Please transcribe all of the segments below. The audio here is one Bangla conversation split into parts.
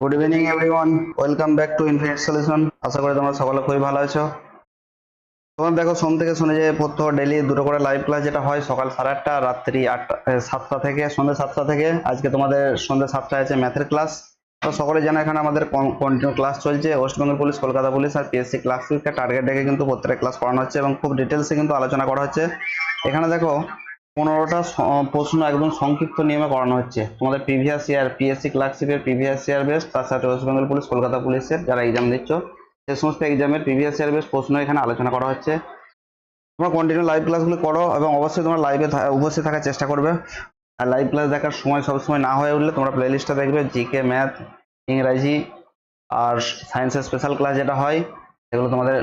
Good evening everyone welcome back to infinite solution আশা করি তোমরা সকলে খুবই ভালো আছো। তোমরা দেখো, সোম থেকে শুনে যে প্রত্যহ ডেলি দুটো করে লাইভ ক্লাস যেটা হয় সকাল সাড়ে আটটা, রাত্রি আটটা সাতটা থেকে, সন্ধ্যে সাতটা থেকে। আজকে তোমাদের সন্ধ্যে সাতটায় আছে ম্যাথের ক্লাস তো সকলে জানো, এখানে আমাদের কন্টিনিউ ক্লাস চলছে। West Bengal police Kolkata police আর পিএসসি ক্লাস টার্গেট ডেকে কিন্তু প্রত্যেকটা ক্লাস করানো হচ্ছে এবং খুব ডিটেলসে কিন্তু আলোচনা করা হচ্ছে। এখানে দেখো পনেরোটা প্রশ্ন একদম সংক্ষিপ্ত নিয়মে করানো হচ্ছে। তোমাদের প্রিভিয়াস ইয়ার পিএসসি ক্লার্কশিপের প্রিভিয়াস ইয়ার বেস তার সাথে ওয়েস্ট বেঙ্গল পুলিশ কলকাতা পুলিশের যারা এক্সাম দিচ্ছ, সে সমস্ত এক্সামের প্রিভিয়াস ইয়ার বেস প্রশ্ন এখানে আলোচনা করা হচ্ছে। তোমরা কন্টিনিউ লাইভ ক্লাসগুলো করো এবং অবশ্যই তোমরা লাইভে উপস্থিত থাকার চেষ্টা করবে। আর লাইভ ক্লাস দেখার সময় সবসময় না হয়ে উঠলে তোমরা প্লেলিস্টটা দেখবে জিকে ম্যাথ ইংরাজি আর সায়েন্সের স্পেশাল ক্লাস যেটা হয়, সেগুলো তোমাদের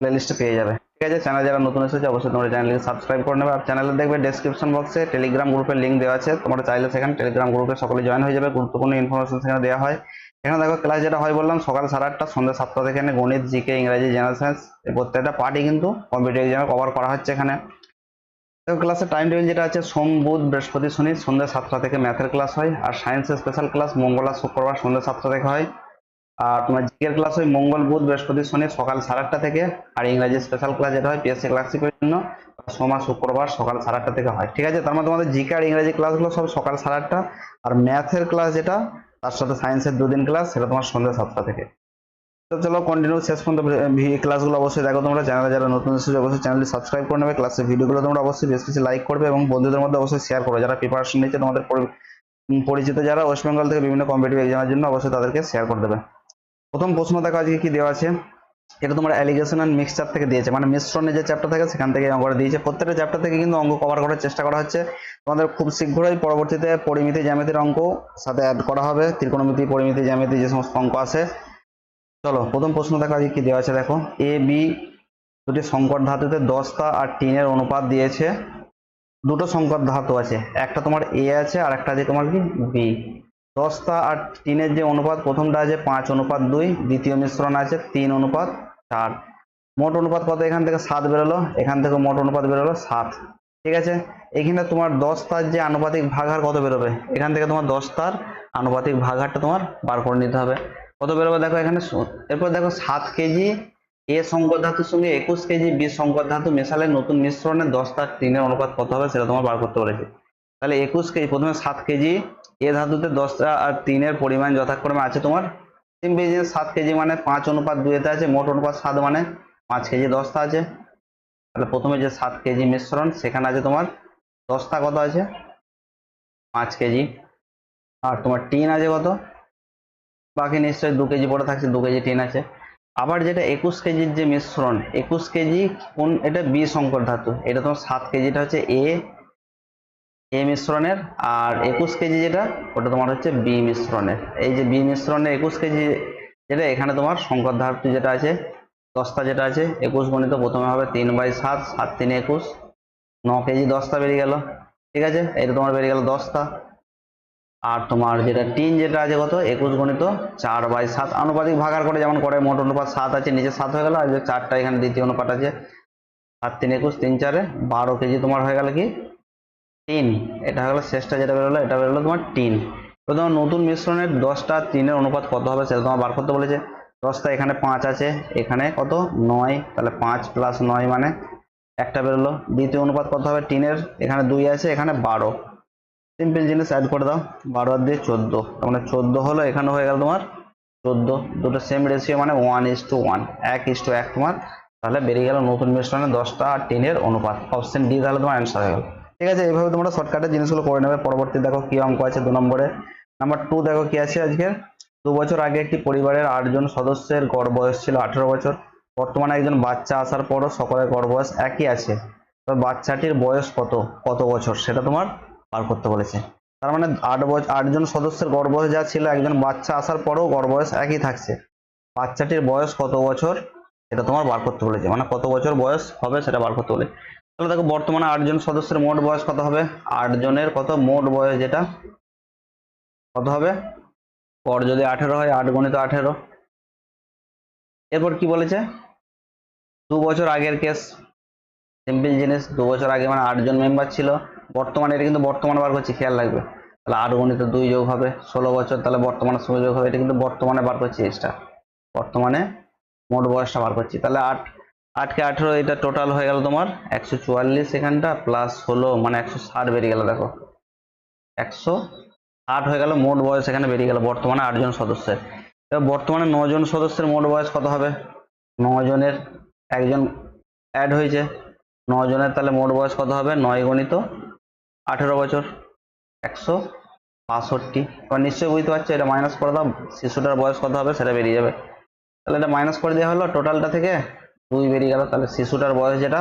প্লেলিস্টে পেয়ে যাবে। আছে চ্যানেল যারা নতুন এসেছে, অবশ্যই তোমরা চ্যানেলকে সাবস্ক্রাইব করে নেবে। আর চ্যানেলে দেখবে ডেসক্রিপশন বক্সে টেলিগ্রাম গ্রুপের লিঙ্ক দেওয়া আছে। তোমরা চাইলে সেখানে টেলিগ্রাম গ্রুপে সকলে জয়েন হয়ে যাবে। গুরুত্বপূর্ণ ইনফরমেশন সেখানে দেওয়া হয়। এখানে দেখো ক্লাস যেটা হয় বললাম, সকাল সাড়ে আটটা, সন্ধ্যা সাতটা থেকে এখানে গণিত জিকে ইংরাজি জেনারেল সায়েন্স প্রত্যেকটা পার্টি কিন্তু কম্পিউটার এক্সামে কভার করা হচ্ছে এখানে। দেখো ক্লাসের টাইম টেবিল যেটা আছে, সোম, বুধ, বৃহস্পতি, শনি, সন্ধ্যা সাতটা থেকে ম্যাথের ক্লাস হয়। আর সায়েন্সের স্পেশাল ক্লাস মঙ্গল আর শুক্রবার, সন্ধ্যা সাতটা থেকে হয়। আর তোমার জিকের ক্লাস হয় মঙ্গল, বুধ, বৃহস্পতি, শনি সকাল সাড়ে আটটা থেকে, আর ইংরাজি স্পেশাল ক্লাস যেটা হয় পিএসসি ক্লাসিকের জন্য সোম শুক্রবার সকাল সাড়ে আটটা থেকে হয়। ঠিক আছে? তার মধ্যে তোমাদের জিকে আর ইংরাজি ক্লাসগুলো সব সকাল সাড়ে আটটা, আর ম্যাথের ক্লাস যেটা, তার সাথে সায়েন্সের দুদিন ক্লাস সেটা তোমার সন্ধ্যা সাতটা থেকে। তো চলো কন্টিনিউ শেষ পর্যন্ত ক্লাসগুলো অবশ্যই দেখো তোমরা। চ্যানেলে যারা নতুন এসেছ, অবশ্যই চ্যানেলটি সাবস্ক্রাইব করে নেবে। ক্লাসের ভিডিওগুলো তোমরা অবশ্যই বেশ কিছু লাইক করবে এবং বন্ধুদের মধ্যে অবশ্যই শেয়ার করবে। যারা প্রিপারেশন নিচ্ছে, তোমাদের পরিচিত যারা ওয়েস্ট বেঙ্গল থেকে বিভিন্ন কম্পিটিভ এক্সামের জন্য, অবশ্যই তাদেরকে শেয়ার করে দেবে। প্রথম প্রশ্ন দেখো আজকে কি দেওয়া আছে? এটা তোমার অ্যালিগেশন অ্যান্ড মিক্সচার থেকে দিয়েছে। মানে মিশ্রণের যে চ্যাপ্টার থাকে সেখান থেকে অঙ্কটা দিয়েছে। প্রত্যেকটা চ্যাপ্টার থেকে কিন্তু অঙ্ক কভার করার চেষ্টা করা হচ্ছে। তোমাদের খুব শীঘ্রই পরবর্তীতে পরিমিতি জ্যামিতির অঙ্ক সাথে অ্যাড করা হবে। ত্রিকোণমিতি, পরিমিতি, জ্যামিতি যে সমস্ত অঙ্ক আছে। চলো, প্রথম প্রশ্ন দেখো আজকে কি দেওয়া আছে দেখো। এ বি দুটি সংকট ধাতুতে দশটা আর টিনের অনুপাত দিয়েছে। দুটো সংকট ধাতু আছে। একটা তোমার এ আছে আর একটা আছে তোমার কি বি দশটা আর তিনের যে অনুপাত, প্রথমটা আছে পাঁচ অনুপাত দুই, দ্বিতীয় মিশ্রণ আছে তিন অনুপাত চার। মোট অনুপাত কত? এখান থেকে সাত বেরোলো, এখান থেকে মোট অনুপাত বেরোলো সাত। ঠিক আছে? এখানে তোমার দশটার যে আনুপাতিক ভাগার কত বেরোবে? এখান থেকে তোমার দশটার আনুপাতিক ভাগারটা তোমার বার করে নিতে হবে। কত বেরোবে দেখো এখানে? এরপর দেখো সাত কেজি এ সংকর ধাতুর সঙ্গে একুশ কেজি বি সংকর ধাতু মেশালে নতুন মিশ্রণে দশটার তিনের অনুপাত কত হবে সেটা তোমার বার করতে বলেছে। তাহলে একুশ কেজি, প্রথমে সাত কেজি এ ধাতুতে দশটা আর তিনের পরিমাণ যথাক্রমে আছে তোমার। সিম্পল জিনিস সাত কেজি মানে পাঁচ অনুপাত দুইতে আছে, মোট অনুপাত সাত মানে পাঁচ কেজি দশটা আছে। তাহলে প্রথমে যে সাত কেজি মিশ্রণ, সেখানে আছে তোমার দশটা কত আছে? পাঁচ কেজি। আর তোমার টিন আছে কত? বাকি নিশ্চয়ই দু কেজি পড়ে থাকছে, দু কেজি টিন আছে। আবার যেটা একুশ কেজির যে মিশ্রণ, একুশ কেজি কোন, এটা বি সংকর ধাতু। এটা তোমার সাত কেজিটা হচ্ছে এ এ মিশ্রণের আর একুশ কেজি যেটা, ওটা তোমার হচ্ছে বি মিশ্রণের। এই যে বি মিশ্রণের একুশ কেজি যেটা, এখানে তোমার সংকর ধাতু যেটা আছে, দশটা যেটা আছে, একুশ গণিত প্রথমে হবে তিন বাই সাত সাত তিন একুশ, ন কেজি দশটা বেরিয়ে গেল। ঠিক আছে? এটা তোমার বেরিয়ে গেল দশটা। আর তোমার যেটা টিন যেটা আছে কত? একুশ গণিত চার বাই সাত। আনুপাতিক ভাগার করে, যেমন করে মোট অনুপাত সাত আছে, নিচে সাত হয়ে গেল, আর যে চারটা এখানে দ্বিতীয় অনুপাত আছে, সাত তিন একুশ, তিন চারে বারো কেজি তোমার হয়ে গেল কি? টিন এটা হলো শেষটা যেটা বেরোলো, এটা বেরোলো তোমার টিন তো তোমার নতুন মিশ্রণের দশটা তিনের অনুপাত কত হবে সেটা তোমার বার করতে বলেছে। দশটা এখানে পাঁচ আছে, এখানে কত? নয়। তাহলে পাঁচ প্লাস নয় মানে একটা বেরোলো। দ্বিতীয় অনুপাত কত হবে? টিনের এখানে দুই আছে, এখানে বারো। সিম্পল জিনিস অ্যাড করে দাও। বারো আর দিয়ে চোদ্দ। তার মানে চোদ্দ হলো, এখানে হয়ে গেল তোমার চোদ্দ। দুটো সেম রেশিও মানে ওয়ান ইস টু ওয়ান এক ইস টু এক তোমার। তাহলে বেরিয়ে গেল নতুন মিশ্রণে দশটা আর টিনের অনুপাত। অপশন ডি তাহলে তোমার অ্যান্সার হয়ে গেল। ঠিক আছে এইভাবে তোমরা শর্টকাটে জিনিসগুলো করে নেবে। পরবর্তী দেখো কি অঙ্ক আছে দু নম্বরে। নাম্বার টু দেখো কি আছে আজকে। দু বছর আগে একটি পরিবারের আটজন সদস্যের গড় বয়স ছিল আঠেরো বছর। বর্তমানে একজন বাচ্চা আসার পরও সকলের গড় বয়স একই আছে। তবে বাচ্চাটির বয়স কত? কত বছর? সেটা তোমার বার করতে বলেছে। তার মানে আট বছর আটজন সদস্যের গড় বয়স যা ছিল, একজন বাচ্চা আসার পরেও গড় বয়স একই থাকছে। বাচ্চাটির বয়স কত বছর? সেটা তোমার বার করতে বলেছে। মানে কত বছর বয়স হবে সেটা বার করতে বলে তাহলে দেখো বর্তমানে আটজন সদস্যের মোট বয়স কত হবে? আট জনের কত? মোট বয়স যেটা? কত হবে? পর যদি আঠেরো হয়, আট গণিত আঠেরো। এরপর কি বলেছে? দু বছর আগের কেস সিম্পল জিনিস, দু বছর আগে মানে আটজন মেম্বার ছিল। বর্তমানে এটা কিন্তু বর্তমান বার করছি, খেয়াল রাখবে। তাহলে আট গণিতে দুই যোগ হবে, ষোলো বছর, তাহলে বর্তমানে সঙ্গে যোগ হবে, এটা কিন্তু বর্তমানে বার করছি এক্সট্রা বর্তমানে মোট বয়সটা বার করছি। তাহলে আট আটকে আঠেরো, এটা টোটাল হয়ে গেল তোমার একশো চুয়াল্লিশ এখানটা প্লাস ষোলো মানে একশো ষাট বেরিয়ে গেল, দেখো। একশো ষাট হয়ে গেল, মোট বয়স এখানে বেরিয়ে গেল বর্তমানে আটজন সদস্যের। এবার বর্তমানে নজন সদস্যের মোট বয়স কত হবে? জনের একজন অ্যাড হয়েছে। জনের তাহলে মোট বয়স কত হবে? নয় গণিত, আঠেরো বছর, একশো বাষট্টি। এবার নিশ্চয়ই বুঝতে পারছ, এটা মাইনাস করে দাও, শিশুটার বয়স কত হবে সেটা বেরিয়ে যাবে। তাহলে এটা মাইনাস করে দেওয়া হলো টোটালটা থেকে দুই বেরিয়ে গেল, তাহলে শিশুটার বয়স যেটা,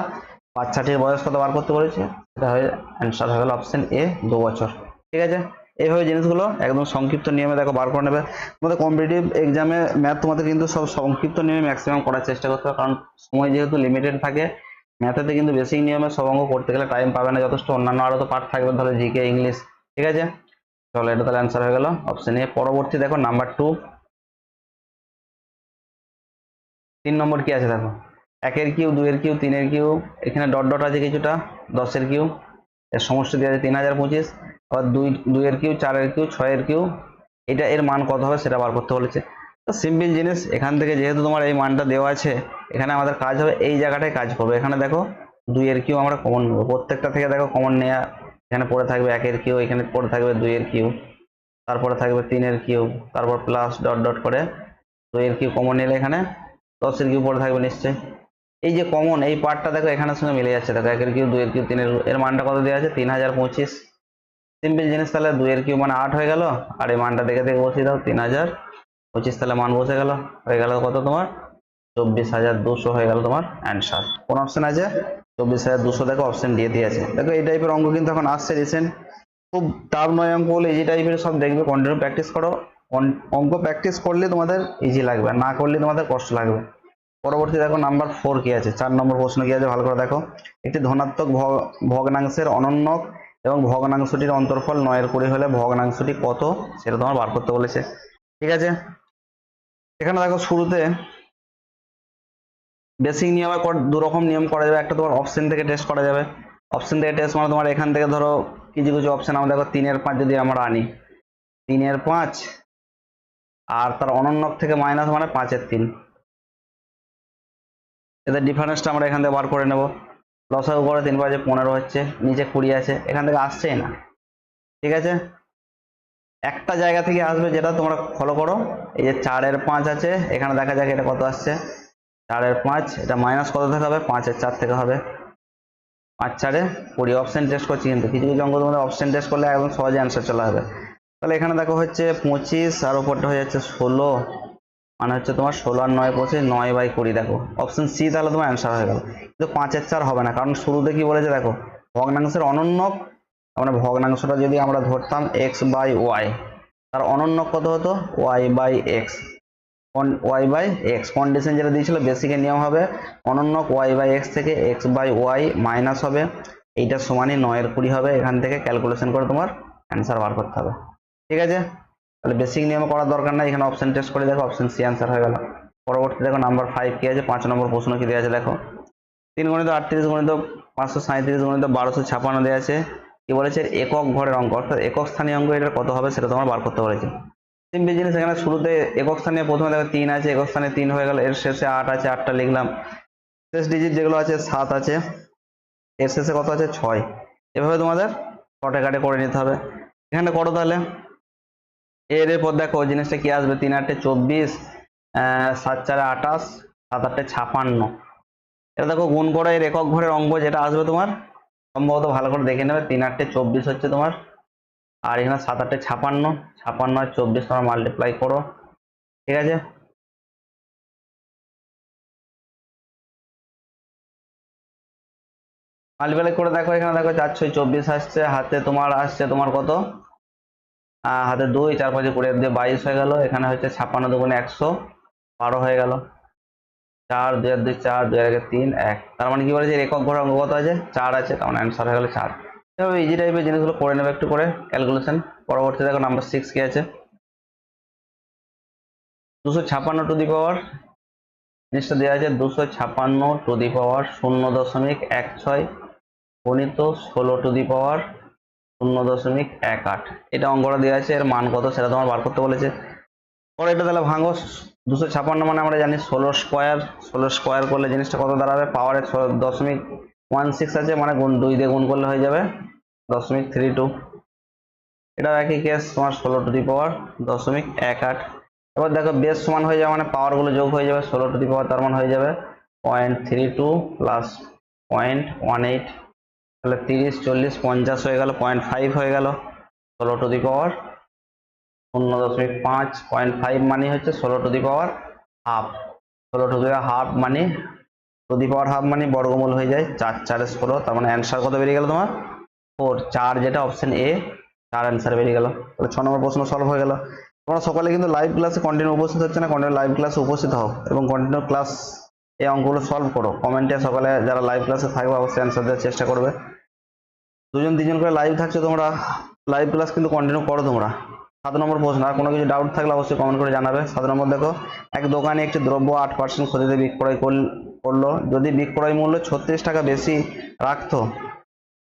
বাচ্চাটির বয়স কত বার করতে বলেছে? সেটা হয়ে অ্যান্সার হয়ে গেল অপশন এ দু বছর। ঠিক আছে? এইভাবে জিনিসগুলো একদম সংক্ষিপ্ত নিয়মে দেখো বার করে নেবে। তোমাদের কম্পিটিটিভ এক্সামে ম্যাথ তোমাদের কিন্তু সব সংক্ষিপ্ত নিয়মে ম্যাক্সিমাম করার চেষ্টা করতে হবে, কারণ সময় যেহেতু লিমিটেড থাকে ম্যাথেতে কিন্তু বেসিক নিয়মে সব অঙ্ক করতে গেলে টাইম পাবে না, যথেষ্ট অন্যান্য আরও তো পার্ট থাকবে, ধরো জিকে ইংলিশ ঠিক আছে? চলো, এটা তাহলে অ্যান্সার হয়ে গেল অপশন এ পরবর্তী দেখো নাম্বার টু তিন নম্বর কি আছে দেখো? একের কিউ দুইয়ের কিউ তিনের কিউ এখানে ডট ডট আছে কিছুটা, দশের কিউ এর সমষ্টি দেওয়া আছে তিন হাজার পঁচিশ, আবার দুই, দুইয়ের কিউ চারের কিউ ছয়ের কিউ এটা এর মান কত হবে সেটা বার করতে বলেছে। তো সিম্পল জিনিস, এখান থেকে যেহেতু তোমার এই মানটা দেওয়া আছে, এখানে আমাদের কাজ হবে, এই জায়গাটায় কাজ করবে। এখানে দেখো, দুইয়ের কিউ আমরা কমন নেব। প্রত্যেকটা থেকে দেখো কমন নেওয়া এখানে পড়ে থাকবে একের কিউ এখানে পড়ে থাকবে দুইয়ের কিউ তারপরে থাকবে তিনের কিউ তারপর প্লাস ডট ডট করে দুইয়ের কিউ কমন নিলে এখানে দশের কিউ পড়ে থাকবে নিশ্চয়ই। এই যে কমন এই পার্টটা দেখো এখানের সঙ্গে মিলে যাচ্ছে। দেখো একের কিউ দুইয়ের কিউ তিনের এর মানটা কত দেওয়া আছে? তিন হাজার পঁচিশ। সিম্পল জিনিস তাহলে দুইয়ের কিউ মানে আট হয়ে গেল। আর এই মানটা দেখে দেখে বসিয়ে দাও, তিন হাজার পঁচিশ তাহলে মান বসে গেল। হয়ে গেল কত তোমার? চব্বিশ হাজার দুশো হয়ে গেল তোমার অ্যান্সার কোন অপশন আছে? চব্বিশ হাজার দুশো দেখো অপশন দিয়ে দিয়েছে। দেখো এই টাইপের অঙ্ক কিন্তু এখন আসছে রিসেন্ট খুব টাফ নয় অঙ্ক বলে এই টাইপের সব দেখবে। কন্টিনিউ প্র্যাকটিস করো। অঙ্ক প্র্যাকটিস করলে তোমাদের ইজি লাগবে। না করলে তোমাদের কষ্ট লাগবে। পরবর্তী দেখো নাম্বার ফোর কি আছে? চার নম্বর প্রশ্ন কি আছে? ভালো করে দেখো। একটি ধনাত্মক ভগ্নাংশের অনন্যক এবং ভগ্নাংশটির অন্তর্ফল নয়ের কুড়ি হলে ভগ্নাংশটি কত? সেটা তোমার বার করতে বলেছে। ঠিক আছে? এখানে দেখো শুরুতে বেসিক নিয়মে কর- দু রকম নিয়ম করা যাবে। একটা তোমার অপশন থেকে টেস্ট করা যাবে। অপশন থেকে টেস্ট মানে তোমার এখান থেকে ধরো কিছু কিছু অপশন আমরা দেখো তিনের পাঁচ যদি আমরা আনি। তিনের পাঁচ আর তার অনন্যক থেকে মাইনাস মানে পাঁচের তিন। এদের ডিফারেন্সটা আমরা এখান থেকে বার করে নেব। লসাগু করে তিন পাঁচে পনেরো হচ্ছে, নিচে কুড়ি আছে। এখান থেকে আসছেই না। ঠিক আছে? একটা জায়গা থেকে আসবে যেটা তোমরা ফলো করো। এই যে চারের পাঁচ আছে, এখানে দেখা যাক এটা কত আসছে। চারের পাঁচ, এটা মাইনাস কত থেকে হবে? পাঁচের চার থেকে হবে। পাঁচ চারে কুড়ি। অপশন টেস্ট করছি কিন্তু। কিছু কিছু অঙ্ক তোমাদের অপশন টেস্ট করলে একদম সহজে অ্যান্সার চলে আসবে। তাহলে এখানে দেখো হচ্ছে পঁচিশ, আর ওপরটা হয়ে যাচ্ছে ষোলো। মানে হচ্ছে তোমার ষোলো আর নয় পঁচিশ নয় বাই কুড়ি, দেখো। অপশন সি তাহলে তোমার অ্যান্সার হয়ে গেল। কিন্তু পাঁচের চার হবে না, কারণ শুরুতে কি বলেছে দেখো, ভগ্নাংশের অনন্যক আমরা ভগ্নাংশটা যদি আমরা ধরতাম এক্স বাই ওয়াই তার অনন্যক কত হতো? Y by X Y by X condition যেটা দিয়েছিল বেসিকের নিয়ম হবে, অনন্যক ওয়াই বাই এক্স থেকে এক্স বাই ওয়াই মাইনাস হবে, এইটা সমানই নয়ের কুড়ি হবে, এখান থেকে ক্যালকুলেশন করে তোমার অ্যান্সার বার করতে হবে। ঠিক আছে? তাহলে বেসিক নিয়মে করার দরকার নাই, এখানে অপশন টেস্ট করে দেখো অপশন সি অ্যান্সার হয়ে গেল। পরবর্তী দেখো নাম্বার ফাইভ কি আছে, পাঁচ নম্বর প্রশ্ন কি দেওয়া আছে দেখো। তিন গণিত আটত্রিশ গণিত পাঁচশো সাঁত্রিশ গণিত বারোশো ছাপান্ন দেওয়া আছে। কি বলেছে? একক ঘরের অঙ্ক, অর্থাৎ একক স্থানীয় অঙ্ক, এটার কত হবে সেটা তোমার বার করতে বলেছে। সিম্পল জিনিস এখানে শুরুতে একক স্থানীয় প্রথমে দেখো তিন আছে, একক স্থানে তিন হয়ে গেল, এর শেষে আট আছে, আটটা লিখলাম। শেষ ডিজিট যেগুলো আছে, সাত আছে, এর শেষে কত আছে? ছয়। এভাবে তোমাদের কটে কাটে করে নিতে হবে। এখানে করো তাহলে। এর এরপর দেখো জিনিসটা কি আসবে? তিন আটটে চব্বিশ সাত চারে আঠাশ, সাত আটটে ছাপান্ন। এটা দেখো, গুণ করে এর একক ঘরের অঙ্ক যেটা আসবে তোমার, সম্ভবত ভালো করে দেখে নেবে, তিন আটটে চব্বিশ হচ্ছে তোমার, আর এখানে সাত আটটে ছাপান্ন ছাপান্ন আর চব্বিশ তোমার মাল্টিপ্লাই করো, ঠিক আছে? মাল্টিপ্লাই করে দেখো, এখানে দেখো চার ছয় চব্বিশ আসছে, হাতে তোমার আসছে তোমার কত? হাতে দুই চার পাঁচে কুড়ি দিয়ে বাইশ হয়ে গেল। এখানে হচ্ছে ছাপ্পান্ন দুগুণে একশো, বারো হয়ে গেল। চার, দুই আর দুই, চার, দুই একে তিন, এক। তার মানে কি বলেছে এর একক ঘর অঙ্ক আছে? চার আছে, তার মানে অ্যান্সার হয়ে গেল চার। এভাবে ইজি টাইপের জিনিসগুলো করে নেবে একটু করে ক্যালকুলেশন পরবর্তী দেখো নাম্বার সিক্স কি আছে? দুশো ছাপ্পান্ন টু দি পাওয়ার জিনিসটা দেওয়া আছে দুশো ছাপ্পান্ন টু দি পাওয়ার শূন্য দশমিক এক ছয়, গণিত ষোলো টু দি পাওয়ার শূন্য দশমিক এক আট। এটা অঙ্কটা দেওয়া আছে, এর মান কত সেটা তোমার বার করতে বলেছে। পরে এটা তাহলে ভাঙো, দুশো ছাপান্ন মানে আমরা জানি ষোলো স্কোয়ার ষোলো স্কোয়ার করলে জিনিসটা কত দাঁড়াবে? পাওয়ারে দশমিক ওয়ান সিক্স আছে মানে গুণ দুই দিয়ে গুণ করলে হয়ে যাবে দশমিক থ্রি টু। এটা একই কেস তোমার ষোলো টু দি পাওয়ার দশমিক এক আট। এবার দেখো বেস সমান হয়ে যাবে মানে পাওয়ারগুলো যোগ হয়ে যাবে, ষোলো টু দি পাওয়ার তার মানে হয়ে যাবে point three two plus point one eight তাহলে তিরিশ, চল্লিশ, পঞ্চাশ হয়ে গেল পয়েন্ট ফাইভ হয়ে গেল। ষোলো টু দি পাওয়ার শূন্য দশমিক পাঁচ পয়েন্ট ফাইভ মানে হচ্ছে ষোলো টু দি পাওয়ার হাফ ষোলো টু দি হাফ মানে টু দি পাওয়ার হাফ মানে বর্গমূল হয়ে যায় চার, চারে ষোলো, তার মানে অ্যান্সার কত বেরিয়ে গেল তোমার? ফোর চার যেটা অপশন এ চার অ্যান্সার বেরিয়ে গেল। তাহলে ছ নম্বর প্রশ্ন সলভ হয়ে গেল। তোমরা সকালে কিন্তু লাইভ ক্লাসে কন্টিনিউ উপস্থিত হচ্ছে না কন্টিনিউ লাইভ ক্লাসে উপস্থিত হও এবং কন্টিনিউ ক্লাস এই অঙ্কগুলো সলভ করো। কমেন্টে সকালে যারা লাইভ ক্লাসে থাকবে, অবশ্যই অ্যান্সার দেওয়ার চেষ্টা করবে। দুজন, তিনজন করে লাইভ থাকছো তোমরা। লাইভ ক্লাস কিন্তু কন্টিনিউ করো তোমরা। সাত নম্বর প্রশ্ন, আর কোনো কিছু ডাউট থাকলে অবশ্যই কমেন্ট করে জানাবে। সাত নম্বর দেখো, এক দোকানে একটি দ্রব্য আট পার্সেন্ট ক্ষতিতে বিক্রয় করল- যদি বিক্রয় মূল্য ছত্রিশ টাকা বেশি রাখতো,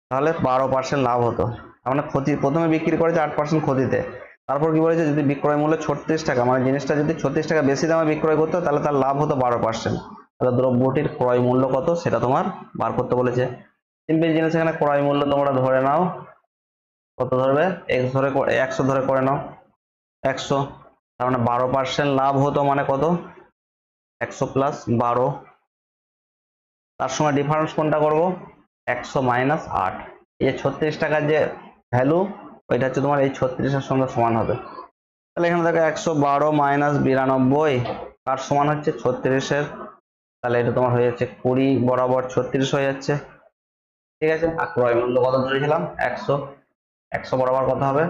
তাহলে বারো পার্সেন্ট লাভ হতো। মানে ক্ষতি, প্রথমে বিক্রি করেছে আট পার্সেন্ট ক্ষতিতে। তারপর কি বলেছে? যদি বিক্রয় মূল্য ছত্রিশ টাকা মানে জিনিসটা যদি ছত্রিশ টাকা বেশি দামে বিক্রয় করতো, তাহলে তার লাভ হতো বারো পার্সেন্ট তাহলে দ্রব্যটির ক্রয় মূল্য কত? সেটা তোমার বার করতে বলেছে। সিম্পল জিনিস এখানে ক্রয় মূল্য তোমরা ধরে নাও। কত ধরবে? এক্স ধরে একশো ধরে করে নাও। একশো। তার মানে বারো পার্সেন্ট লাভ হতো মানে কত? একশো প্লাস বারো। তার সঙ্গে ডিফারেন্স কোনটা করব? একশো মাইনাস আট। এই ছত্রিশ টাকার যে ভ্যালু ওইটা হচ্ছে তোমার এই ছত্রিশের সঙ্গে সমান হবে। তাহলে এখানে দেখো একশো বারো মাইনাস বিরানব্বই, তার সমান হচ্ছে ছত্রিশের। তাহলে এটা তোমার হয়ে যাচ্ছে কুড়ি বরাবর ছত্রিশ হয়ে যাচ্ছে। ঠিক আছে? আর ক্রয় মূল্য কত ধরেছিলাম একশো। একশো বরাবর কত হবে?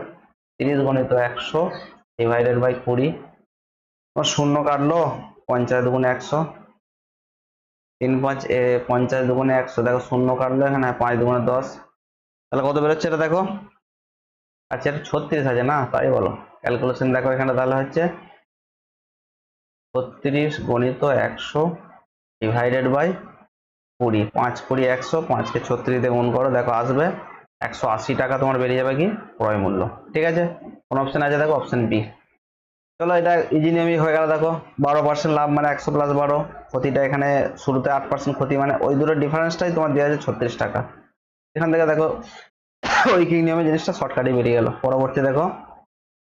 তিরিশ গণিত একশো ডিভাইডেড বাই কুড়ি। শূন্য কাটলো, পঞ্চাশ দুগুণে একশো। তিন পাঁচ পঞ্চাশ দুগুণে একশো। দেখো, শূন্য কাটলো এখানে, পাঁচ দুগুণে দশ। তাহলে কত বেরোচ্ছে এটা দেখো? আচ্ছা এটা ছত্রিশ আছে না? তাই বলো। ক্যালকুলেশন দেখো এখানে তাহলে হচ্ছে। ছত্রিশ গণিত একশো ডিভাইডেড বাই কুড়ি, পাঁচ কুড়ি, একশো, পাঁচকে ছত্রিশ দিয়ে গুণ করো, দেখো আসবে। একশো আশি টাকা তোমার বেরিয়ে যাবে কি? ক্রয় মূল্য। ঠিক আছে? কোন অপশন আছে? দেখো অপশন বি চলো, এটা ইজি নিয়মই হয়ে গেল, দেখো। বারো পার্সেন্ট লাভ মানে একশো প্লাস বারো। ক্ষতিটা এখানে শুরুতে আট পার্সেন্ট ক্ষতি মানে ওই দুটোর ডিফারেন্সটাই তোমার দেওয়া আছে ছত্রিশ টাকা। এখান থেকে দেখো ঐকিক নিয়মে জিনিসটা শর্টকাটে বেরিয়ে গেল। পরবর্তী দেখো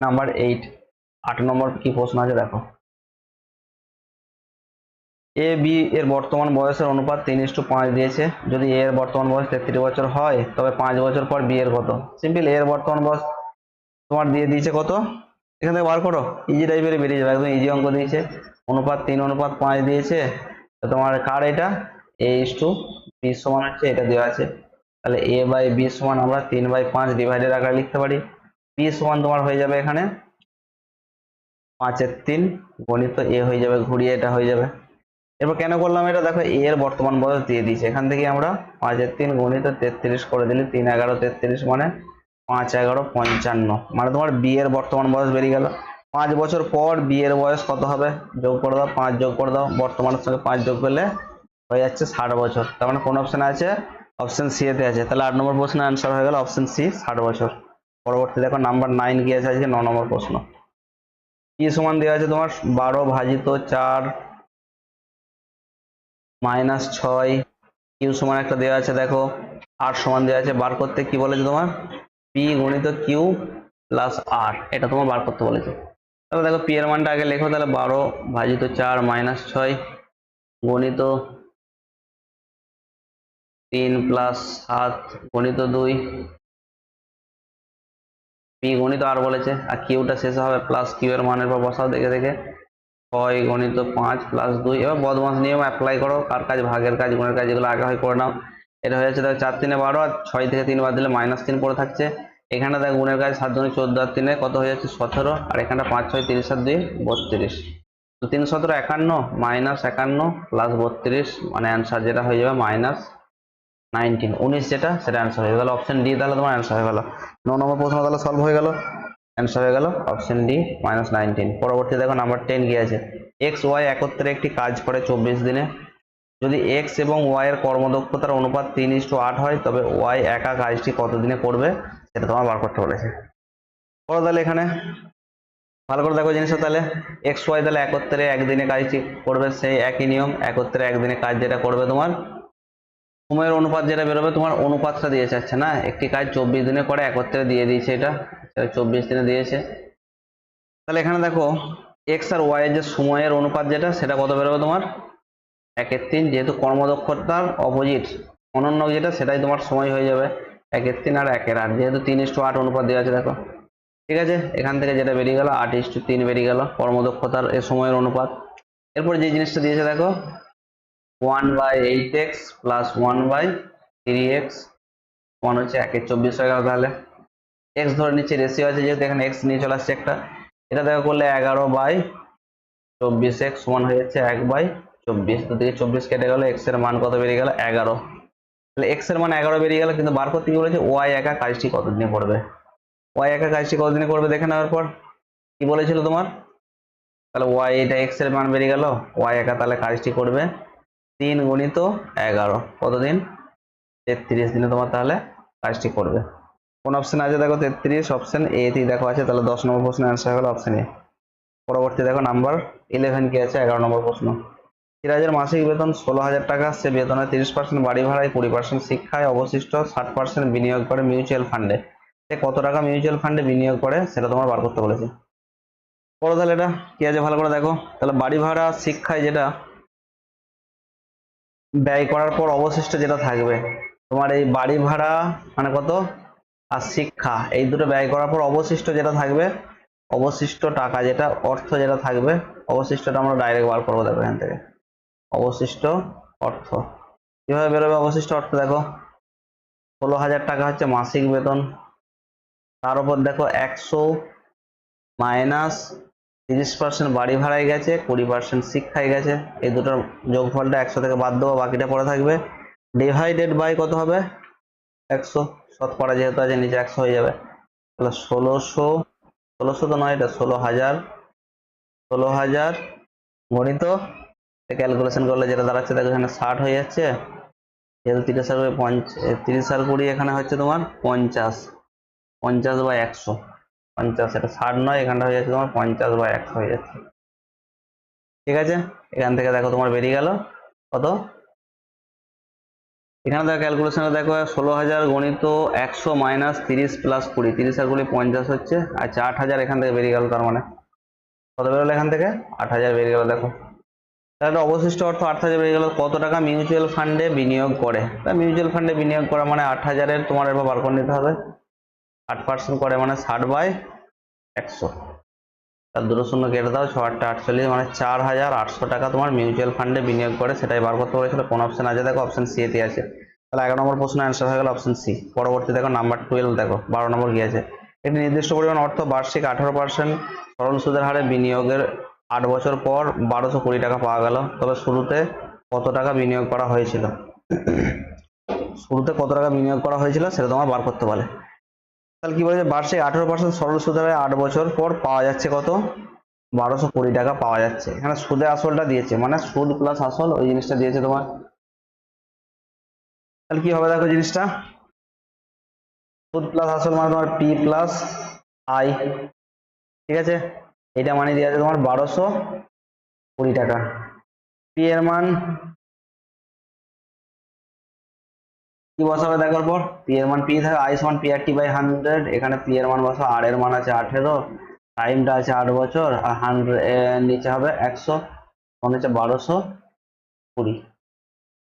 নাম্বার এইট আট নম্বর কি প্রশ্ন আছে, দেখো। এ বি এর বর্তমান বয়সের অনুপাত তিন ইস্টু পাঁচ দিয়েছে। যদি এ এর বর্তমান বয়স তেত্রিশ বছর হয়, তবে পাঁচ বছর পর বি এর কত? সিম্পল এর বর্তমান বয়স তোমার দিয়ে দিয়েছে কত? এখান থেকে বার করো। ইজি টাইপের বেরিয়ে যাবে, একদম ইজি অঙ্ক দিয়েছে। অনুপাত তিন, অনুপাত পাঁচ দিয়েছে। তোমার কার এটা? এ ইস টু বি সমান হচ্ছে, এটা দেওয়া আছে। তাহলে এ বাই বি সমান আমরা তিন বাই পাঁচ ডিভাইডেড আকারে লিখতে পারি। বি সমান তোমার হয়ে যাবে এখানে পাঁচের তিন, গণিত এ হয়ে যাবে, ঘুরিয়ে এটা হয়ে যাবে। এরপর কেন করলাম এটা? দেখো এ এর বর্তমান বয়স দিয়ে দিয়েছে। এখান থেকে আমরা পাঁচের তিন গণিত তেত্রিশ করে দিলে তিন এগারো তেত্রিশ মানে পাঁচ এগারো পঞ্চান্ন। মানে তোমার বি এর বর্তমান বয়স বেরিয়ে গেল। পাঁচ বছর পর বি এর বয়স কত হবে? যোগ করে দাও, পাঁচ যোগ করে দাও। বর্তমানের সঙ্গে পাঁচ যোগ করলে হয়ে যাচ্ছে ষাট বছর। তার মানে কোন অপশন আছে? অপশন সি এতে আছে। তাহলে আট নম্বর প্রশ্নের অ্যান্সার হয়ে গেল অপশন সি ষাট বছর। পরবর্তী দেখো নাম্বার নাইন কি আছে আজকে, ন নম্বর প্রশ্ন। কি সমান দেওয়া আছে তোমার বারো ভাজিত চার মাইনাস ছয় কিউ সমান একটা দেওয়া আছে, দেখো। আর সমান দেওয়া আছে, বার করতে কি বলেছে তোমার? পি গণিত কিউ প্লাস আর এটা তোমার বার করতে বলেছে। তাহলে দেখো পি এর মানটা আগে লেখো, তাহলে বারো ভাজিত চার মাইনাস ছয় গণিত তিন প্লাস সাত গণিত দুই। পি গণিত আর বলেছে, আর কিউটা শেষে হবে প্লাস কিউ এর মানের পর বসাও দেখে দেখে। ছয় গণিত পাঁচ প্লাস দুই, এবার বদমাস নিয়ম অ্যাপ্লাই করো, কার কাজ ভাগের কাজ, গুণের কাজ, এগুলো আগে হয় করে নাও। এটা হয়ে যাচ্ছে দেখো চার তিনে বারো, আর ছয় থেকে তিন বাদ দিলে মাইনাস তিন পড়ে থাকছে। এখানে দেখ গুণের কাজ সাত জনে চোদ্দ আর তিনে কত হয়ে যাচ্ছে সতেরো, আর এখানটা পাঁচ, ছয়, তিরিশ আর দুই, বত্রিশ। তো তিন সতেরো একান্ন মাইনাস একান্ন প্লাস বত্রিশ মানে অ্যান্সার যেটা হয়ে যাবে মাইনাস নাইনটিন উনিশ যেটা, সেটা অ্যান্সার হয়ে গেল। অপশন ডি তাহলে তোমার অ্যান্সার হয়ে গেল। ন নম্বর প্রশ্ন তাহলে সলভ হয়ে গেল। অ্যান্সার হয়ে গেল। অপশন ডি মাইনাস নাইনটিন পরবর্তী দেখো নাম্বার টেন কি আছে এক্স ওয়াই একত্রে একটি কাজ করে চব্বিশ দিনে। যদি এক্স এবং ওয়াই এর কর্মদক্ষতার অনুপাত তিন ইস্টু আট হয়, তবে ওয়াই একা কাজটি কত দিনে করবে, সেটা তোমার বার করতে বলেছে। করো তাহলে এখানে। ভালো করে দেখো জিনিসটা তাহলে। এক্স ওয়াই তাহলে একত্রে একদিনে কাজ ঠিক করবে, সেই একই নিয়ম, একত্রে একদিনে কাজ যেটা করবে তোমার সময়ের অনুপাত যেটা বেরোবে, তোমার অনুপাতটা দিয়ে যাচ্ছে না? একটি কাজ চব্বিশ দিনে করে একত্রে দিয়ে দিয়েছে এটা চব্বিশ দিনে দিয়েছে। তাহলে এখানে দেখো এক্স আর ওয়াই এর যে সময়ের অনুপাত যেটা, সেটা কত বেরোবে তোমার? একের তিন, যেহেতু কর্মদক্ষতার অপোজিট, অনন্য যেটা, সেটাই তোমার সময় হয়ে যাবে, একের তিন আর একের আট, যেহেতু তিন ইস্টু আট অনুপাত দেওয়া আছে, দেখো। ঠিক আছে? এখান থেকে যেটা বেরিয়ে গেল, আট ইস্টু তিন বেরিয়ে গেল, কর্মদক্ষতার এ সময়ের অনুপাত। এরপর যে জিনিসটা দিয়েছে, দেখো one by eight X plus one by three X, one হচ্ছে একের চব্বিশ হয়ে গেল তাহলে। এক্স ধরে নিচ্ছে রেশিও আছে যেহেতু এখানে এক্স নিয়ে চলে আসছে একটা। এটা দেখো করলে এগারো বাই চব্বিশ এক্স সমান হয়ে যাচ্ছে এক বাই চব্বিশ। তো দিকে চব্বিশ কেটে গেল এক্সের মান কত বেরিয়ে গেল? এগারো। তাহলে এক্সের মান এগারো বেরিয়ে গেল, কিন্তু বার করতে কি বলেছে ওয়াই একা কাজটি কতদিনে করবে? ওয়াই একা কাজটি কতদিনে করবে দেখে নেওয়ার পর, কি বলেছিল তোমার? তাহলে ওয়াই এটা এক্সের মান বেরিয়ে গেল ওয়াই একা তাহলে কাজটি করবে তিন গুণিত এগারো। কতদিন? তেত্রিশ দিনে তোমার তাহলে কাজটি করবে। কোন অপশন আছে দেখো? তেত্রিশ অপশন এ তেই দেখো আছে। তাহলে দশ নম্বর প্রশ্নের অ্যান্সার হলো অপশন এ পরবর্তী দেখো নাম্বার ইলেভেন কি আছে? এগারো নম্বর প্রশ্ন। সিরাজের মাসিক বেতন ষোলো হাজার টাকা। সে বেতনে তিরিশ পার্সেন্ট বাড়ি ভাড়ায়, কুড়ি পার্সেন্ট শিক্ষায়, অবশিষ্ট ষাট পার্সেন্ট বিনিয়োগ করে মিউচুয়াল ফান্ডে সে কত টাকা মিউচুয়াল ফান্ডে বিনিয়োগ করে সেটা তোমার বার করতে বলেছে। পড়ো তাহলে এটা। কি আছে? ভালো করে দেখো। তাহলে বাড়ি ভাড়া, শিক্ষায় যেটা ব্যয় করার পর অবশিষ্ট যেটা থাকবে, তোমার এই বাড়ি ভাড়া মানে কত? আর শিক্ষা, এই দুটো ব্যয় করার পর অবশিষ্ট যেটা থাকবে, অবশিষ্ট টাকা যেটা, অর্থ যেটা থাকবে, অবশিষ্টটা আমরা ডাইরেক্ট বার করব দেখো এখান থেকে। অবশিষ্ট অর্থ। কীভাবে বেরোবে অবশিষ্ট অর্থ দেখো? ষোলো হাজার টাকা হচ্ছে মাসিক বেতন। তার উপর দেখো একশো মাইনাস তিরিশ পার্সেন্ট বাড়ি ভাড়ায় গেছে, কুড়ি পার্সেন্ট শিক্ষায় গেছে। এই দুটোর যোগফলটা একশো থেকে বাদ দেবো, বাকিটা পড়ে থাকবে। ডিভাইডেড বাই কত হবে? একশো। শতকরা যেহেতু আছে, নিচে একশো হয়ে যাবে। তাহলে ষোলোশো ষোলোশো তো নয়, এটা ষোলো হাজার। ষোলো হাজার গণিত। ক্যালকুলেশন করলে যেটা দাঁড়াচ্ছে, দেখো এখানে ষাট হয়ে যাচ্ছে। যেহেতু তিরিশ আর কুড়ি, পঞ্চ, তিরিশ আর কুড়ি এখানে হচ্ছে তোমার পঞ্চাশ। পঞ্চাশ বাই একশো। পঞ্চাশ, এটা ষাট নয়, এখানটা হয়ে যাচ্ছে তোমার পঞ্চাশ বা একশো হয়ে যাচ্ছে। ঠিক আছে? এখান থেকে দেখো তোমার বেরিয়ে গেল। কত? এখানে দেখো ক্যালকুলেশনে দেখো ষোলো হাজার গণিত একশো মাইনাস তিরিশ প্লাস কুড়ি। তিরিশ আর কুড়ি পঞ্চাশ হচ্ছে। আচ্ছা আট হাজার এখান থেকে বেরিয়ে গেল তার মানে। কত বেরোলো এখান থেকে? আট হাজার বেরিয়ে গেল, দেখো। তাহলে অবশিষ্ট অর্থ আট হাজার বেরিয়ে গেল। কত টাকা মিউচুয়াল ফান্ডে বিনিয়োগ করে? তা মিউচুয়াল ফান্ডে বিনিয়োগ করা মানে আট হাজারের তোমার এবার বার করে নিতে হবে। আট পার্সেন্ট করে মানে ষাট বাই একশো। তার দুটো শূন্য কেটে দাও ছ আটটা আটচল্লিশ মানে চার হাজার আটশো টাকা তোমার মিউচুয়াল ফান্ডে বিনিয়োগ করে সেটাই বার করতে বলেছিল। কোন অপশন আছে? দেখো অপশন সি এতে আছে। তাহলে এগারো নম্বর প্রশ্ন অ্যান্সার হয়ে গেল অপশন সি পরবর্তী দেখো নাম্বার টুয়েলভ দেখো, বারো নম্বর কি আছে? একটি নির্দিষ্ট পরিমাণ অর্থ, বার্ষিক আঠারো পার্সেন্ট সরল সুদের হারে বিনিয়োগের আট বছর পর বারোশো কুড়ি টাকা পাওয়া গেল। তবে শুরুতে কত টাকা বিনিয়োগ করা হয়েছিল? শুরুতে কত টাকা বিনিয়োগ করা হয়েছিল সেটা তোমার বার করতে বলে। তাহলে কি বলেছে বার্ষিক আঠারো পার্সেন্ট সরল সুদের আট বছর পর পাওয়া যাচ্ছে কত? বারোশো কুড়ি টাকা পাওয়া যাচ্ছে। এখানে সুদে আসলটা দিয়েছে মানে সুদ প্লাস আসল, ওই জিনিসটা দিয়েছে তোমার। তাহলে কি হবে দেখো জিনিসটা? সুদ প্লাস আসল মানে তোমার পি প্লাস আই ঠিক আছে? এটা মানে দিয়ে আছে তোমার বারোশো কুড়ি টাকা। পি এর মান কি বসাবে দেখার পর? পি এর মান পি থাকে আই সমান P R T by hundred এখানে পি এর মান বসা আর এর মান আছে আঠেরো টাইমটা আছে আট বছর, আর হান্ড্রেড নিচে হবে একশো মানে হচ্ছে বারোশো কুড়ি।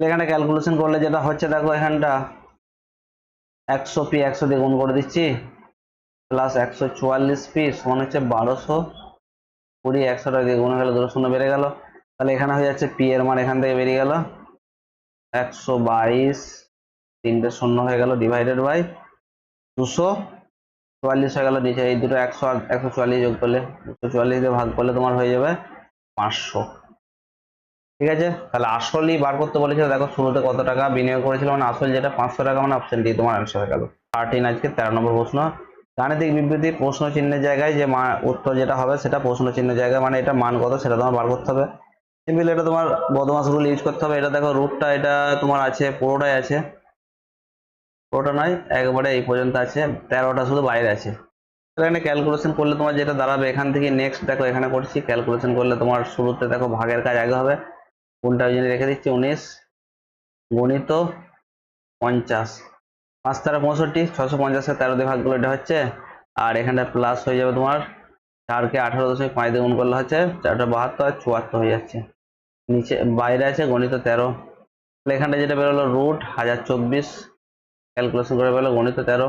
এখানে ক্যালকুলেশন করলে যেটা হচ্ছে, দেখো এখানটা, একশো পি একশো দিয়ে গুণ করে দিচ্ছি প্লাস একশো চুয়াল্লিশ পি সমান হচ্ছে বারোশো কুড়ি, একশো টাকা দিয়ে গুণ গেল দুটো শূন্য বেড়ে গেল। তাহলে এখানে হয়ে যাচ্ছে পি এর মান এখান থেকে বেরিয়ে গেল, একশো বাইশ তিনটে শূন্য হয়ে গেল ডিভাইডেড বাই দুশো চুয়াল্লিশ হয়ে গেল নিচে। এই দুটো একশো একশো চুয়াল্লিশ যোগ করলে দুশো চুয়াল্লিশ ভাগ করলে তোমার হয়ে যাবে পাঁচশো। ঠিক আছে? তাহলে আসলই বার করতে বলেছিল, দেখো শুরুতে কত টাকা বিনিয়োগ করেছিল মানে আসল যেটা পাঁচশো টাকা মানে অপশন ডি তোমার অ্যান্সার হয়ে গেল। থার্টিন আজকে তেরো নম্বর প্রশ্ন। গাণিতিক বিবৃতি, প্রশ্ন চিহ্নের জায়গায় যে উত্তর যেটা হবে সেটা প্রশ্ন চিহ্নের জায়গায় মানে এটা মান কত সেটা তোমার বার করতে হবে। সিম্পল এটা তোমার বদমাস রুল ইউজ করতে হবে। এটা দেখো রুটটা এটা তোমার আছে, পুরোটাই আছে। পুরোটা নয়, একবারে এই পর্যন্ত আছে। তেরোটা শুধু বাইরে আছে। এখানে ক্যালকুলেশন করলে তোমার যেটা দাঁড়াবে, এখান থেকে নেক্সট দেখো, এখানে করছি। ক্যালকুলেশন করলে তোমার শুরুতে দেখো, ভাগের কাজ আগে হবে। কোনটা ওই জন্য রেখে দিচ্ছি, উনিশ গণিত পঞ্চাশ। পাঁচ তেরো পঁয়ষট্টি ছশো পঞ্চাশের তেরো দিয়ে ভাগ করলে এটা হচ্ছে, আর এখানটা প্লাস হয়ে যাবে তোমার চারকে আঠারো দশমিক পাঁচ দিয়ে গুণ করলে হচ্ছে, চারটা বাহাত্তর আর চুয়াত্তর হয়ে যাচ্ছে। নিচে, বাইরে আছে গণিত তেরো। এখানটা যেটা বেরোলো রুট হাজার চব্বিশ। ক্যালকুলেশন করে বেরোলো গণিত তেরো।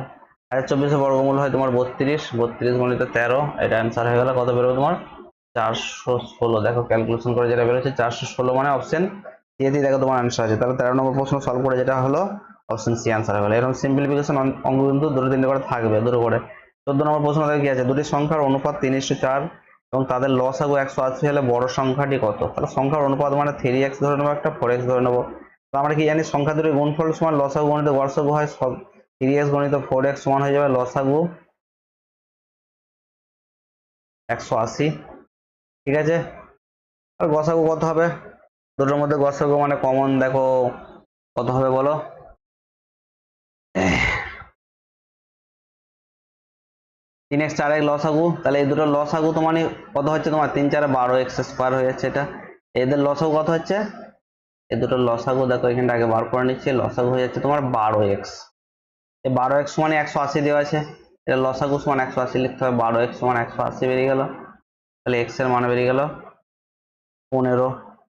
হাজার চব্বিশের বর্গমূল হয় তোমার বত্রিশ। বত্রিশ গণিত তেরো। এটা অ্যান্সার হয়ে গেল। কত বেরোবে তোমার? চারশো ষোলো। দেখো ক্যালকুলেশন করে যেটা বেরোচ্ছে, চারশো ষোলো মানে অপশন দিয়ে দেখো তোমার অ্যান্সার আছে। তাহলে তেরো নম্বর প্রশ্ন সলভ করে যেটা হলো অপশন সি অ্যান্সার হয়ে গেলো। এরকম সিম্পলিফিকেশন অঙ্ক কিন্তু দুটো তিনটে করে থাকবে, দুটো করে। চোদ্দ নম্বর প্রশ্ন দেখো কি আছে? দুটি সংখ্যার অনুপাত তিন ইস্টু চার এবং তাদের লস আগু একশো আশি হলে বড় সংখ্যাটি কত? তাহলে সংখ্যার অনুপাত মানে থ্রি এক্স ধরে নেব একটা ফোর এক্স ধরে নেব। আমরা কি জানি সংখ্যা দুটি গুণফল সমান লসাগু গণিত গড়সাগু হয় সব এক্স গণিত ফোর এক্স সমান হয়ে যাবে লসাগু একশো আশি। ঠিক আছে? আর গসাগু কত হবে? দুটোর মধ্যে গসাগু মানে কমন দেখো কত হবে বলো? তিন এক্স চার এক্স লসাগু, তাহলে এই দুটো লসাগু তো মানে কত হচ্ছে তোমার? তিন চারে বারো এক্স স্কোয়ার হয়ে যাচ্ছে এটা। এদের লসাগু কত হচ্ছে? এই দুটো লসাগু দেখো, এখানটা আগে বার করে নিচ্ছি, লসাগু হয়ে যাচ্ছে তোমার বারো এক্স বারো এক্স মানে একশো আশি দেওয়া আছে, এটা লসাগু সমান একশো আশি লিখতে হবে, বারো এক্স সমান একশো আশি বেরিয়ে গেল, তাহলে এক্সের মান বেরিয়ে গেল পনেরো।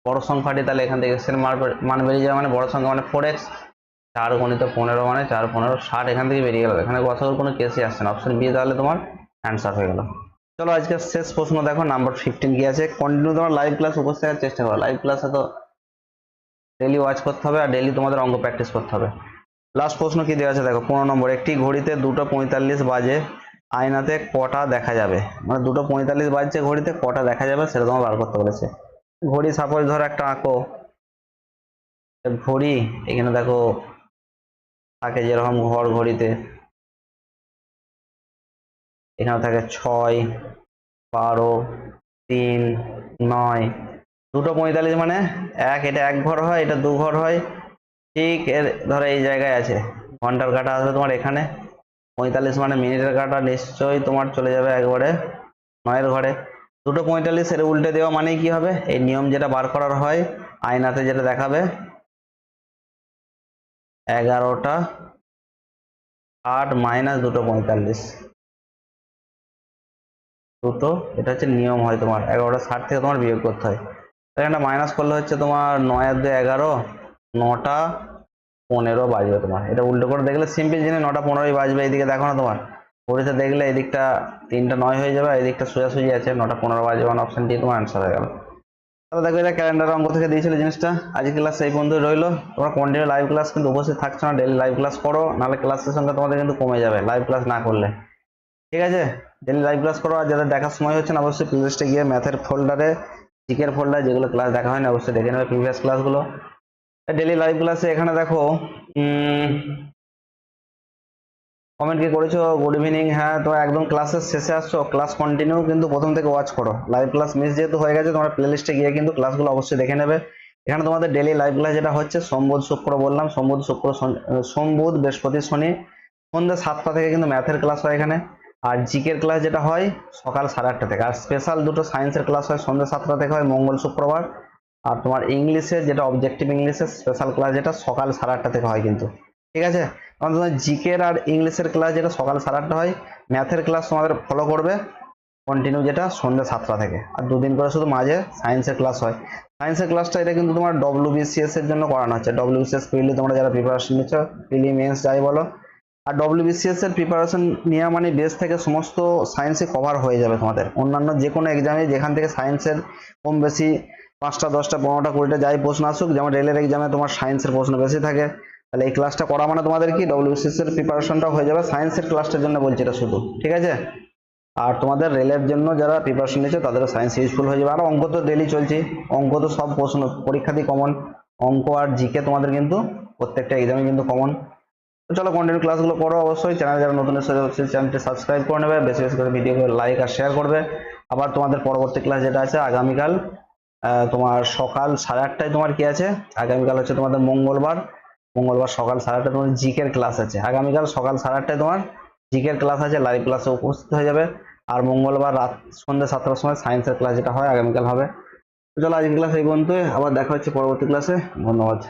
বড় সংখ্যাটি তাহলে এখান থেকে এক্সের মান মান বেরিয়ে যাবে মানে বড় সংখ্যা মানে ফোর এক্স চার গণিত পনেরো মানে চার, পনেরো, ষাট এখান থেকে বেরিয়ে গেল। এখানে গসাগুর কোনো কেসই আসছে না। অপশন বি তাহলে তোমার অ্যান্সার হয়ে গেল। চলো আজকে শেষ প্রশ্ন দেখো নাম্বার ফিফটিন কি আছে। কন্টিনিউ তোমার লাইভ ক্লাস উপস্থিত চেষ্টা করো। লাইভ ক্লাসে তো ডেলি ওয়াচ করতে হবে আর ডেলি তোমাদের অঙ্গ প্র্যাকটিস করতে হবে। লাস্ট প্রশ্ন কি দেওয়া আছে? দেখো, পনেরো নম্বর, একটি ঘড়িতে দুটো পঁয়তাল্লিশ বাজে, আয়নাতে কটা দেখা যাবে? মানে দুটো পঁয়তাল্লিশ বাজছে ঘড়িতে, কটা দেখা যাবে সেটা তোমার বার করতে বলেছে। ঘড়ি সাপোজ ধরো একটা আঁকো। ঘড়ি, এখানে দেখো, থাকে যেরকম ঘর ঘড়িতে। এখানে থাকে ছয়, বারো, তিন, নয় দুটো পঁয়তাল্লিশ মানে এক, এটা এক ঘর হয়, এটা দু ঘর হয়। ঠিক এর, ধরো এই জায়গায় আছে। ঘণ্টার কাটা আসবে তোমার এখানে। পঁয়তাল্লিশ মানে মিনিটের কাটা, নিশ্চয়ই তোমার চলে যাবে একবারে নয়ের ঘরে। দুটো পঁয়তাল্লিশ এর উল্টে দেওয়া মানেই কি হবে? এই নিয়ম যেটা বার করার হয়, আয়নাতে যেটা দেখাবে। এগারোটা, আট মাইনাস দুটো পঁয়তাল্লিশ। দুটো, এটা হচ্ছে নিয়ম হয় তোমার। এগারোটা ষাট থেকে তোমার বিয়োগ করতে হয়। এখানে মাইনাস করলে হচ্ছে তোমার নয় আর এগারো, নটা পনেরো বাজবে তোমার। এটা উল্টো করে দেখলে সিম্পল জিনিস, নটা পনেরোই বাজবে, এইদিকে দেখো না তোমার। ঘড়িতে দেখলে এদিকটা তিনটা নয় হয়ে যাবে, এদিকটা দিকটা সোজাসুজি আছে, নটা পনেরো বাজবে ওয়ান অপশন দিয়ে তোমার অ্যান্সার হয়ে গেল। তাহলে দেখো এটা ক্যালেন্ডার অঙ্ক থেকে দিয়েছিল জিনিসটা? আজকে ক্লাস এই বন্ধু রইল। তোমরা কন্টিনিউ লাইভ ক্লাস কিন্তু উপস্থিত থাকছো না ডেলি লাইভ ক্লাস করো, নাহলে ক্লাসের সংখ্যা তোমাদের কিন্তু কমে যাবে লাইভ ক্লাস না করলে। ঠিক আছে? ডেলি লাইভ ক্লাস করো, আর যাদের দেখার সময় হচ্ছে না, অবশ্যই প্লেলিস্টে গিয়ে ম্যাথের ফোল্ডারে জিকের ফোল্ডার যেগুলো ক্লাস দেখা হয়নি, অবশ্যই দেখে নেবে প্রিভিয়াস ক্লাসগুলো ডেলি লাইভ ক্লাসে এখানে দেখো কমেন্ট কি করেছ? গুড ইভিনিং হ্যাঁ তো একদম ক্লাসের শেষে আসছো ক্লাস কন্টিনিউ কিন্তু প্রথম থেকে ওয়াচ করো। লাইভ ক্লাস মিস যেহেতু হয়ে গেছে, তোমরা প্লেলিস্টে গিয়ে কিন্তু ক্লাসগুলো অবশ্যই দেখে নেবে। এখানে তোমাদের ডেলি লাইভ ক্লাস যেটা হচ্ছে, সোমবুধ শুক্র বললাম, সোমবুধ শুক্র সোমবুধ বৃহস্পতি শনি, সন্ধ্যা সাতটা থেকে কিন্তু ম্যাথের ক্লাস হয় এখানে। আর জিকের ক্লাস যেটা হয়, সকাল সাড়ে আটটা থেকে। আর স্পেশাল দুটো সায়েন্সের ক্লাস হয়, সন্ধ্যা সাতটা থেকে হয়, মঙ্গল শুক্রবার। আর তোমার ইংলিশের যেটা অবজেক্টিভ ইংলিশের স্পেশাল ক্লাস যেটা সকাল সাড়ে আটটা থেকে হয় কিন্তু। ঠিক আছে? কারণ তোমার জিকের আর ইংলিশের ক্লাস যেটা সকাল সাড়ে আটটা হয় ম্যাথের ক্লাস তোমাদের ফলো করবে কন্টিনিউ যেটা সন্ধ্যা সাতটা থেকে। আর দুদিন করে শুধু মাঝে সায়েন্সের ক্লাস হয়। সায়েন্সের ক্লাসটা এটা কিন্তু তোমার ডব্লিউবিসিএস এর জন্য করানো হচ্ছে। ডব্লিউবিসিএস পিএলই তোমরা যারা প্রিপারেশন নিচ্ছ পিলি মেন্স যাই বলো আর ডব্লিউবিসিএস এর প্রিপারেশন নেওয়া মানে বেস থেকে সমস্ত সায়েন্সে কভার হয়ে যাবে তোমাদের। অন্যান্য যে কোনো এক্সামে যেখান থেকে সায়েন্সের কম বেশি পাঁচটা, দশটা, পনেরোটা, কুড়িটা যাই প্রশ্ন আসুক, যেমন রেলের এক্সামে তোমার সায়েন্সের প্রশ্ন বেশি থাকে, তাহলে এই ক্লাসটা করা মানে তোমাদের কি? ডব্লিউবিসিএস এর প্রিপারেশনটা হয়ে যাবে সায়েন্সের ক্লাসটার জন্য বলছি এটা শুধু, ঠিক আছে? আর তোমাদের রেলের জন্য যারা প্রিপারেশন নিচ্ছে তাদের সায়েন্স ইউজফুল হয়ে যাবে। আর অঙ্ক তো ডেলি চলছে, অঙ্ক তো সব প্রশ্ন পরীক্ষাতেই কমন অঙ্ক আর জিকে তোমাদের কিন্তু প্রত্যেকটা এক্সামে কিন্তু কমন চলো কন্টিনিউ ক্লাসগুলো করো অবশ্যই চ্যানেল যারা নতুন এসে হচ্ছে চ্যানেলটি সাবস্ক্রাইব করে নেবে, বেশি বেশি করে ভিডিওগুলো লাইক আর শেয়ার করবে। আবার তোমাদের পরবর্তী ক্লাস যেটা আছে, আগামীকাল তোমার সকাল সাড়ে আটটায় তোমার কি আছে? আগামীকাল হচ্ছে তোমাদের মঙ্গলবার। মঙ্গলবার সকাল সাড়ে আটটায় তোমার জিকের ক্লাস আছে। আগামীকাল সকাল সাড়ে আটটায় তোমার জিকের ক্লাস আছে লাইভ ক্লাসে উপস্থিত হয়ে যাবে। আর মঙ্গলবার রাত, সন্ধ্যে সাতটার সময় সায়েন্সের ক্লাস যেটা হয়, আগামীকাল হবে। তো চলো আজকের ক্লাস এই পর্যন্তই। আবার দেখা হচ্ছে পরবর্তী ক্লাসে ধন্যবাদ।